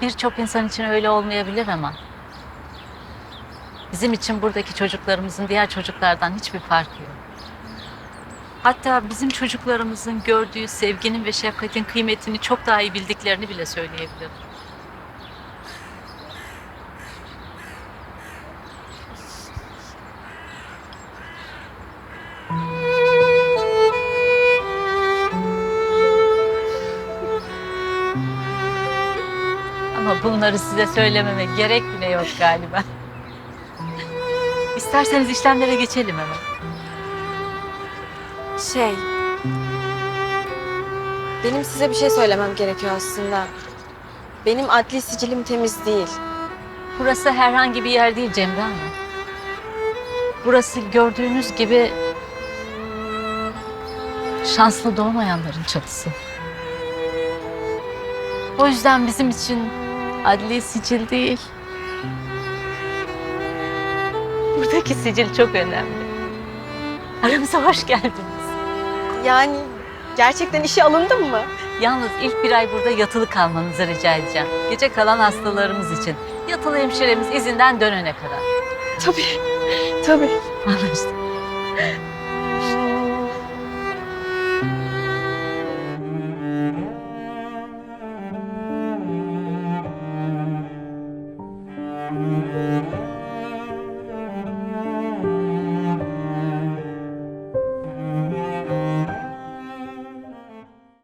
Birçok insan için öyle olmayabilir ama bizim için buradaki çocuklarımızın diğer çocuklardan hiçbir farkı yok. Hatta bizim çocuklarımızın gördüğü sevginin ve şefkatin kıymetini çok daha iyi bildiklerini bile söyleyebilirim. Ama bunları size söylememe gerek bile yok galiba. İsterseniz işlemlere geçelim hemen. Şey... Benim size bir şey söylemem gerekiyor aslında. Benim adli sicilim temiz değil. Burası herhangi bir yer değil Cemre Hanım. Burası gördüğünüz gibi şanslı doğmayanların çatısı. O yüzden bizim için adli sicil değil. Buradaki sicil çok önemli. Aramıza hoş geldiniz. Yani gerçekten işe alındım mı? Yalnız ilk bir ay burada yatılı kalmanızı rica edeceğim. Gece kalan hastalarımız için. Yatılı hemşiremiz izinden dönene kadar. Tabii, tabii. Anlaştık. Thank.